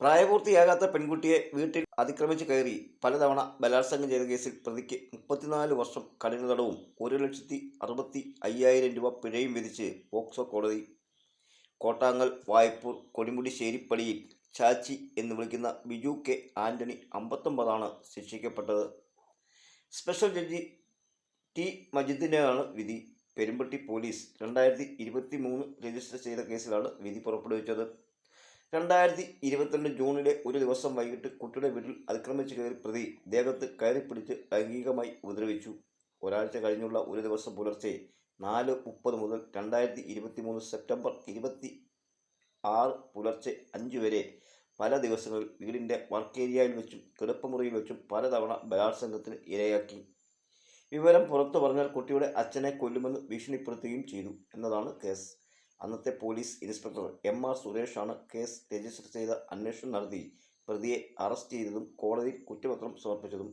പ്രായപൂർത്തിയാകാത്ത പെൺകുട്ടിയെ വീട്ടിൽ അതിക്രമിച്ച് കയറി പലതവണ ബലാത്സംഗം ചെയ്ത കേസിൽ പ്രതിക്ക് മുപ്പത്തിനാല് വർഷം കഠിന തടവും ഒരു ലക്ഷത്തി അറുപത്തി അയ്യായിരം രൂപ പിഴയും വിധിച്ച് പോക്സോ കോടതി കോട്ടാങ്ങൽ വായ്പൂർ കൊടിമുടി ശേരിപ്പടിയിൽ ചാച്ചി എന്ന് വിളിക്കുന്ന ബിജു കെ ആന്റണി അമ്പത്തൊമ്പതാണ് ശിക്ഷിക്കപ്പെട്ടത്. സ്പെഷ്യൽ ജഡ്ജി ടി മജിദിനെയാണ് വിധി. പെരുമ്പട്ടി പോലീസ് രണ്ടായിരത്തി രജിസ്റ്റർ ചെയ്ത കേസിലാണ് വിധി പുറപ്പെടുവിച്ചത്. രണ്ടായിരത്തി ഇരുപത്തിരണ്ട് ജൂണിലെ ഒരു ദിവസം വൈകിട്ട് കുട്ടിയുടെ വീട്ടിൽ അതിക്രമിച്ചു കയറി പ്രതി ദേഹത്ത് കയറിപ്പിടിച്ച് ലൈംഗികമായി ഉപദ്രവിച്ചു. ഒരാഴ്ച കഴിഞ്ഞുള്ള ഒരു ദിവസം പുലർച്ചെ നാല് മുപ്പത് മുതൽ രണ്ടായിരത്തി ഇരുപത്തി മൂന്ന് സെപ്റ്റംബർ ഇരുപത്തി ആറ് പുലർച്ചെ അഞ്ച് വരെ പല ദിവസങ്ങളിൽ വീടിന്റെ വർക്ക് ഏരിയയിൽ വെച്ചും കിടപ്പുമുറിയിൽ വെച്ചും പലതവണ ബലാത്സംഗത്തിന് ഇരയാക്കി. വിവരം പുറത്തു പറഞ്ഞാൽ കുട്ടിയുടെ അച്ഛനെ കൊല്ലുമെന്ന് ഭീഷണിപ്പെടുത്തുകയും ചെയ്തു എന്നതാണ് കേസ്. അന്നത്തെ പോലീസ് ഇൻസ്പെക്ടർ എം ആർ സുരേഷാണ് കേസ് രജിസ്റ്റർ ചെയ്ത അന്വേഷണം നടത്തി പ്രതിയെ അറസ്റ്റ് ചെയ്തതും കോടതി കുറ്റപത്രം സമർപ്പിച്ചതും.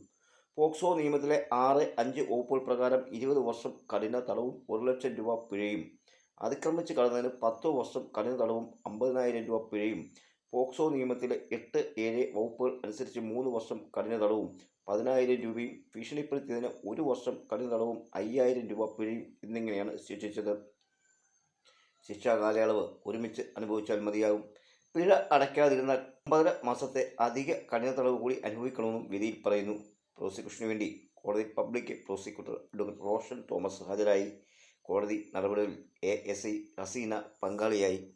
പോക്സോ നിയമത്തിലെ ആറ് അഞ്ച് വകുപ്പുകൾ പ്രകാരം ഇരുപത് വർഷം കഠിന തടവും ഒരു ലക്ഷം രൂപ പിഴയും. അതിക്രമിച്ച് കടന്നതിന് പത്ത് വർഷം കഠിന തടവും അമ്പതിനായിരം രൂപ പിഴയും. പോക്സോ നിയമത്തിലെ എട്ട് ഏഴ് വകുപ്പുകൾ അനുസരിച്ച് മൂന്ന് വർഷം കഠിന തടവും പതിനായിരം രൂപയും ഭീഷണിപ്പെടുത്തിയതിന് ഒരു വർഷം കഠിന തടവും അയ്യായിരം രൂപ പിഴയും എന്നിങ്ങനെയാണ് ശിക്ഷിച്ചത്. ശിക്ഷാ കാലയളവ് ഒരുമിച്ച് അനുഭവിച്ചാൽ മതിയാകും. പിഴ അടയ്ക്കാതിരുന്നാൽ ഒമ്പതര മാസത്തെ അധിക കഠിന തടവ് കൂടി അനുഭവിക്കണമെന്നും വിധിയിൽ പറയുന്നു. പ്രോസിക്യൂഷന് വേണ്ടി കോടതി public prosecutor advocate Roshan Thomas ഹാജരായി. കോടതി നടപടികളിൽ എ എസ് ഐ ഹസീന പങ്കാളിയായി.